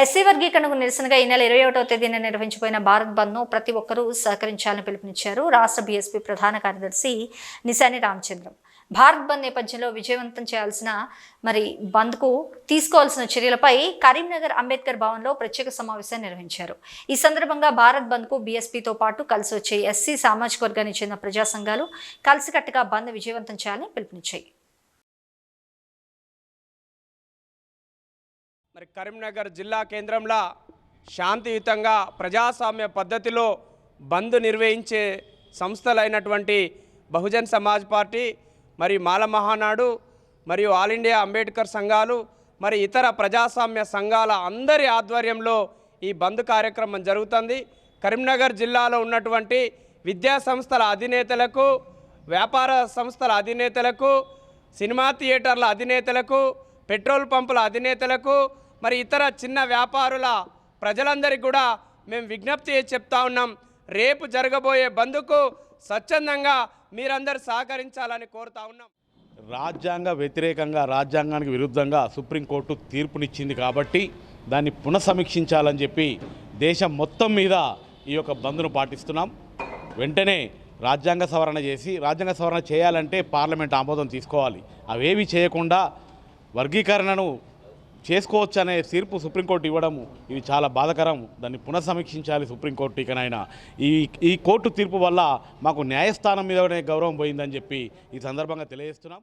SC వర్గీకరణకు నిరసనగా ఈ నెల ఇరవై ఒకటో తేదీన నిర్వహించబోయిన భారత్ బంద్ను ప్రతి ఒక్కరూ సహకరించాలని పిలుపునిచ్చారు రాష్ట్ర బీఎస్పీ ప్రధాన కార్యదర్శి నిశాని రామచంద్రం. భారత్ బంద్ నేపథ్యంలో విజయవంతం చేయాల్సిన మరి బంద్కు తీసుకోవాల్సిన చర్యలపై కరీంనగర్ అంబేద్కర్ భవన్లో ప్రత్యేక సమావేశం నిర్వహించారు. ఈ సందర్భంగా భారత్ బంద్కు బీఎస్పీతో పాటు కలిసి వచ్చే ఎస్సీ సామాజిక వర్గానికి చెందిన ప్రజా సంఘాలు కలిసికట్టుగా బంద్ విజయవంతం చేయాలని పిలుపునిచ్చాయి. మరి కరీంనగర్ జిల్లా కేంద్రంలో శాంతియుతంగా ప్రజాస్వామ్య పద్ధతిలో బంద్ నిర్వహించే సంస్థలైనటువంటి బహుజన్ సమాజ్ పార్టీ మరి మాల మహానాడు మరియు ఆల్ ఇండియా అంబేద్కర్ సంఘాలు మరి ఇతర ప్రజాస్వామ్య సంఘాల అందరి ఆధ్వర్యంలో ఈ బంద్ కార్యక్రమం జరుగుతుంది. కరీంనగర్ జిల్లాలో ఉన్నటువంటి విద్యా సంస్థల అధినేతలకు వ్యాపార సంస్థల అధినేతలకు సినిమా థియేటర్ల అధినేతలకు పెట్రోల్ పంపుల అధినేతలకు మరి ఇతర చిన్న వ్యాపారుల ప్రజలందరికీ కూడా మేము విజ్ఞప్తి చెప్తా ఉన్నాం. రేపు జరగబోయే బంద్కు స్వచ్ఛందంగా మీరందరూ సహకరించాలని కోరుతా ఉన్నాం. రాజ్యాంగ వ్యతిరేకంగా రాజ్యాంగానికి విరుద్ధంగా సుప్రీంకోర్టు తీర్పునిచ్చింది కాబట్టి దాన్ని పునఃసమీక్షించాలని చెప్పి దేశం మొత్తం మీద ఈ యొక్క బంద్ను పాటిస్తున్నాం. వెంటనే రాజ్యాంగ సవరణ చేసి రాజ్యాంగ సవరణ చేయాలంటే పార్లమెంట్ ఆమోదం తీసుకోవాలి. అవేవి చేయకుండా వర్గీకరణను చేసుకోవచ్చు అనే తీర్పు సుప్రీంకోర్టు ఇవ్వడము ఇది చాలా బాధకరం దాన్ని పునఃసమీక్షించాలి సుప్రీంకోర్టు ఇకనైనా ఈ ఈ కోర్టు తీర్పు వల్ల మాకు న్యాయస్థానం మీదనే గౌరవం పోయిందని చెప్పి ఈ సందర్భంగా తెలియజేస్తున్నాం.